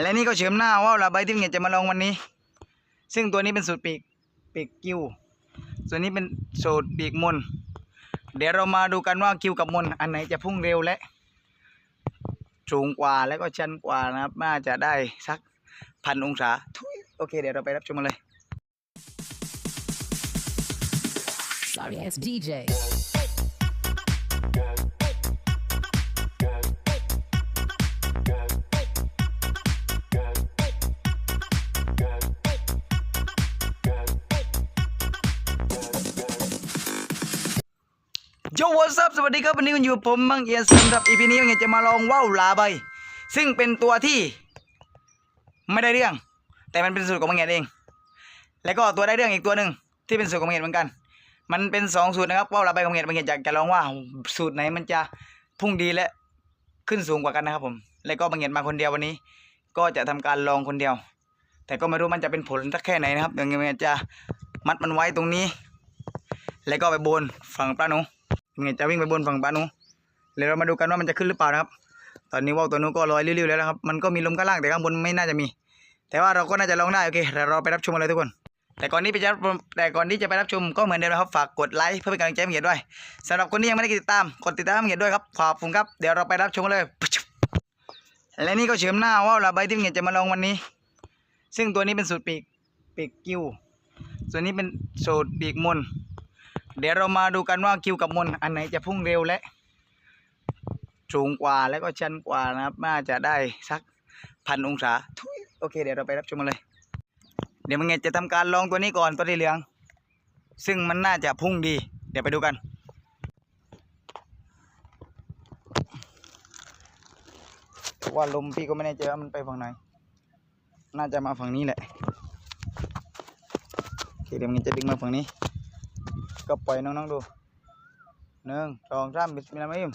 และนี่ก็เฉิมหน้าว่าวลาใบที่เงียจะมาลองวันนี้ ซึ่งตัวนี้เป็นสูตรปีกปีกกิ้วส่วนนี้เป็นสูตรปีกมนเดี๋ยวเรามาดูกันว่ากิ้วกับมนอันไหนจะพุ่งเร็วและสูงกว่าและก็ชันกว่านะครับน่าจะได้สักพันองศาทุยโอเคเดี๋ยวเราไปรับชมกันเลย Sorry, it's DJ. โยวัสสวัสดีครับวันนี้คุณอยู่ผมบังเอียนสำหรับอีพีนี้บังเอียนจะมาลองว่าวลาใบ ซึ่งเป็นตัวที่ ไม่ได้เรื่อง แต่มันเป็นสูตรของบังเอียนเอง แล้วก็ตัวได้เรื่องอีกตัวหนึ่งที่เป็นสูตรของบังเอียนเหมือนกัน มันเป็นสองสูตรนะครับว่าวลาใบของบังเอียนบังเอียนอยากจะลองว่าสูตรไหนมันจะพุ่งดีและขึ้นสูงกว่ากันนะครับผม แล้วก็บังเอียนมาคนเดียววันนี้ ก็จะทำการลองคนเดียว แต่ก็ไม่รู้มันจะเป็นผลสักแค่ไหนนะครับเดี๋ยวบังเอียนจะมัดมันไว้ตรงนี้ แล้วก็ไปบนฝั่งปลาหนู เงี้ยจะวิ่งไปบนฝั่งปานูเดี๋ยวเรามาดูกันว่ามันจะขึ้นหรือเปล่านะครับ ตอนนี้ว่าวตัวนู้นก็ลอยริ้วๆแล้วนะครับ มันก็มีลมข้างล่างแต่ข้างบนไม่น่าจะมี แต่ว่าเราก็น่าจะลองได้โอเคเดี๋ยวเราไปรับชมกันเลยทุกคน แต่ก่อนนี้ไปจะแต่ก่อนที่จะไปรับชมก็เหมือนเดิมนะครับฝากกดไลค์เพื่อเป็นกำลังใจให้เงียด้วยสำหรับคนที่ยังไม่ได้ติดตามกดติดตามเงียด้วยครับขอบคุณครับเดี๋ยวเราไปรับชมกันเลย และนี่ก็เฉิมหน้าว่าวลาใบที่เงียจะมาลองวันนี้ ซึ่งตัวนี้เป็นสูตรปีกปีกกิ้วส่วนนี้เป็นสูตรปีกมน เดี๋ยวเรามาดูกันว่าคิวกับมนอันไหนจะพุ่งเร็วและสูงกว่าและก็ชันกว่านะครับน่าจะได้สักพันองศาทุยโอเค เดี๋ยวเราไปรับชมกันเลย เดี๋ยวมันไงจะทำการลองตัวนี้ก่อนตัวที่เหลือง ซึ่งมันน่าจะพุ่งดี เดี๋ยวไปดูกัน ว่าลมพี่ก็ไม่แน่ใจว่ามันไปฝั่งไหน น่าจะมาฝั่งนี้แหละโอเคเดี๋ยวมันจะดึงมาฝั่งนี้ ก็ปล่อยน้องๆดูหนึ่งสองสามบิสมิลลาห์ม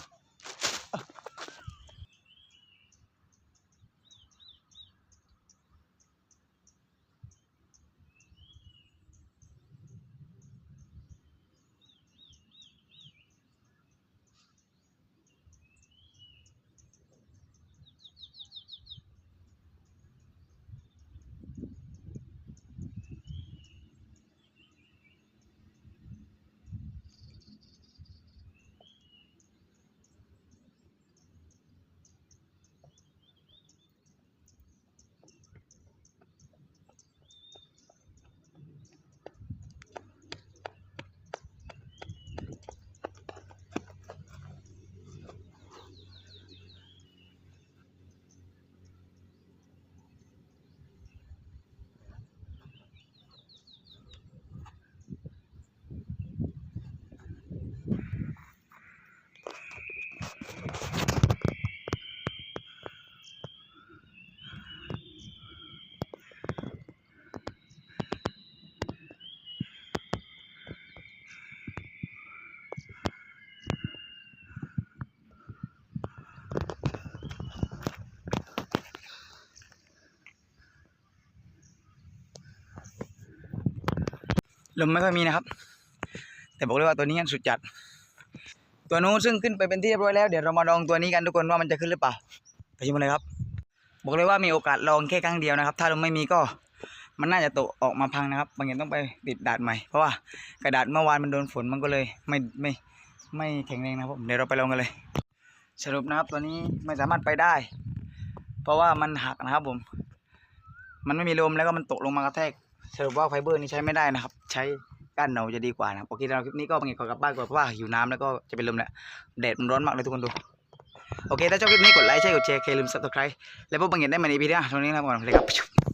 ลมไม่ค่อยมีนะครับ แต่บอกเลยว่าตัวนี้สุดจัด ตัวนู้นซึ่งขึ้นไปเป็นที่เรียบร้อยแล้วเดี๋ยวเรามาลองตัวนี้กันทุกคนว่ามันจะขึ้นหรือเปล่าไปชมกันเลยครับ บอกเลยว่ามีโอกาสลองแค่ครั้งเดียวนะครับ ถ้าลมไม่มีก็มันน่าจะตกออกมาพังนะครับ บางอย่างต้องไปติดดาดใหม่เพราะว่ากระดาษเมื่อวานมันโดนฝนมันก็เลยไม่ไม่ไม่แข็งแรงนะครับผมเดี๋ยวเราไปลองกันเลย สรุปนะครับตัวนี้ไม่สามารถไปได้ เพราะว่ามันหักนะครับผม มันไม่มีลมแล้วก็มันตกลงมากระแทก สรุปว่าไฟเบอร์นี่ใช้ไม่ได้นะครับ ใช้ก้านเหนาจะดีกว่านะโอเคสำหรับคลิปนี้ก็บางอย่างขอกลับบ้านก่อนเพราะว่าหิวน้ำแล้วก็จะเป็นลมแหละแดดมันร้อนมากเลยทุกคนดูโอเคถ้าชอบคลิปนี้กดไลค์ใช่กดแชร์เคลืมซับสไครต์แล้วพบบางอย่ได้ใหม่ในวีดีหน้าตรงนี้นะครับก่อนเลยครับ